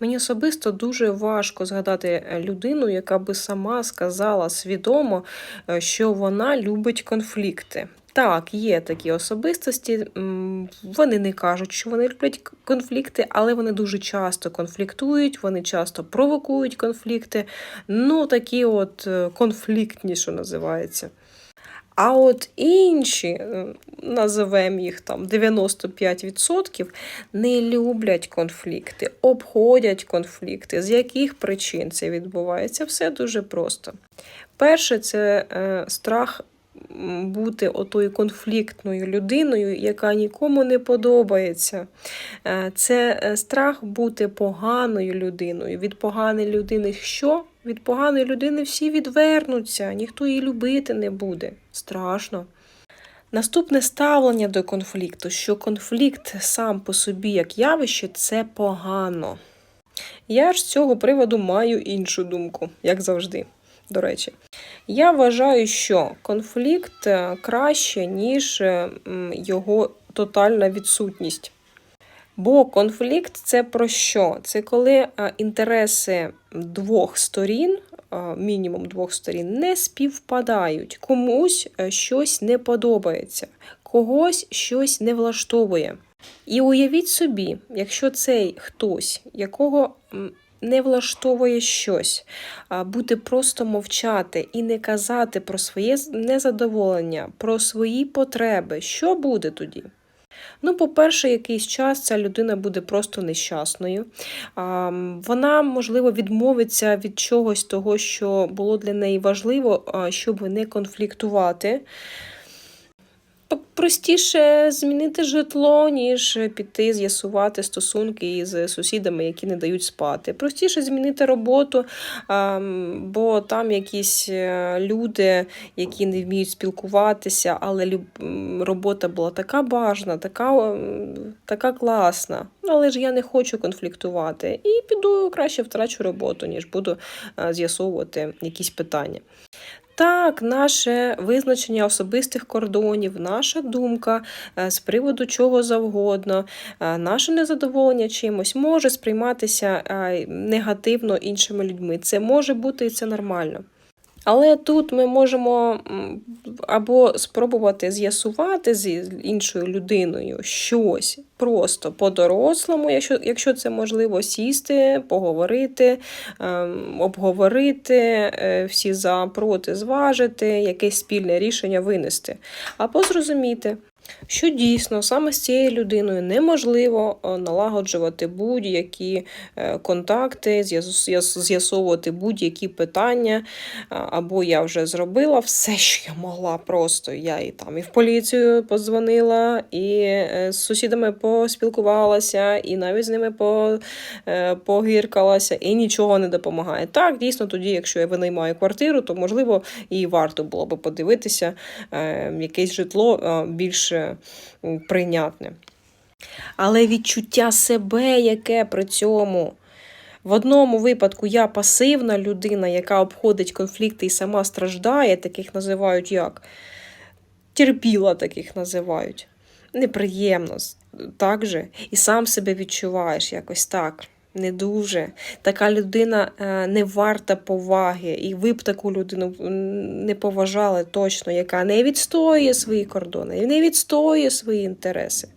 Мені особисто дуже важко згадати е, людину, яка би сама сказала свідомо, е, що вона любить конфлікти. Так, є такі особистості, вони не кажуть, що вони люблять конфлікти, але вони дуже часто конфліктують, вони часто провокують конфлікти. Ну, такі от е, конфліктні, що називається. А от інші, називаємо називемо їх там 95%, не люблять конфлікти, обходять конфлікти. З яких причин це відбувається? Все дуже просто. Перше, це е, страх бути отою конфліктною людиною, яка нікому не подобається. Е, Це е, страх бути поганою людиною. Від поганої людини що? Від поганої людини всі відвернуться, ніхто її любити не буде. Страшно. Наступне ставлення до конфлікту, що конфлікт сам по собі як явище це погано. Я ж з цього приводу маю іншу думку, як завжди. До речі, я вважаю, що конфлікт е, краще, ніж е, його тотальна відсутність. Бо конфлікт це про що? Це коли е, інтереси двох сторін, мінімум двох сторін, не співпадають. Комусь щось не подобається, когось щось не влаштовує. І уявіть собі, якщо цей хтось, якого не влаштовує щось, буде просто мовчати і не казати про своє незадоволення, про свої потреби, що буде тоді? Ну, по-перше, якийсь час ця людина буде просто нещасною. Вона, можливо, відмовиться від чогось того, що було для неї важливо, щоб не конфліктувати. Простіше змінити житло, ніж піти з'ясувати стосунки із сусідами, які не дають спати. Простіше змінити роботу, бо там якісь е, люди, які не вміють спілкуватися, але робота була така бажана, така, така класна. Ну, Але ж я не хочу конфліктувати. І піду краще втрачу роботу, ніж буду е, з'ясовувати якісь питання. Так, наше визначення особистих кордонів, наша думка е, з приводу чого завгодно, е, наше незадоволення чимось може сприйматися е, негативно іншими людьми. Це може бути і це нормально. Але тут ми можемо або спробувати з'ясувати з іншою людиною щось просто по-дорослому, якщо, якщо це можливо, сісти, поговорити, ем, обговорити, е, всі за проти зважити, якесь спільне рішення винести, або зрозуміти. Що дійсно саме з цією людиною неможливо е, налагоджувати будь-які е, контакти, з'яс- з'яс- з'ясовувати будь-які питання, або я вже зробила все, що я могла. Просто я і там і в поліцію подзвонила, і е, з сусідами поспілкувалася, і навіть з ними погіркалася, і нічого не допомагає. Так, дійсно, тоді, якщо я винаймаю квартиру, то можливо і варто було би подивитися якесь житло е, більш прийнятне. Але відчуття себе, яке при цьому. В одному випадку я пасивна людина, яка обходить конфлікти і сама страждає, таких називають як? Терпіла таких називають. Неприємно так же. І сам себе відчуваєш якось так. Не дуже. Така людина е, не варта поваги. І ви б таку людину не поважали точно, яка не відстоює свої кордони, і не відстоює свої інтереси.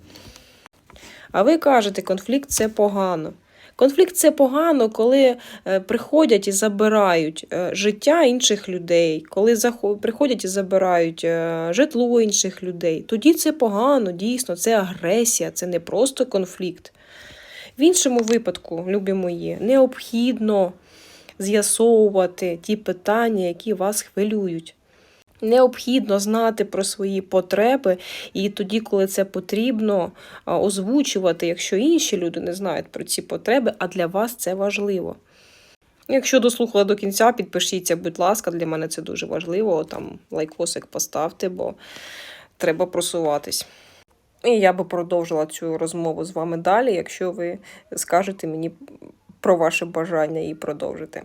А ви кажете, конфлікт це погано. Конфлікт це погано, коли е, приходять і забирають е, життя інших людей, коли приходять і забирають житло інших людей. Тоді це погано, дійсно, це агресія, це не просто конфлікт. В іншому випадку, любі мої, необхідно з'ясовувати ті питання, які вас хвилюють. Необхідно знати про свої потреби, і тоді, коли це потрібно, озвучувати, якщо інші люди не знають про ці потреби, а для вас це важливо. Якщо дослухали до кінця, підпишіться, будь ласка, для мене це дуже важливо. Там лайкосик поставте, бо треба просуватись. І я би продовжила цю розмову з вами далі, якщо ви скажете мені про ваше бажання її продовжити.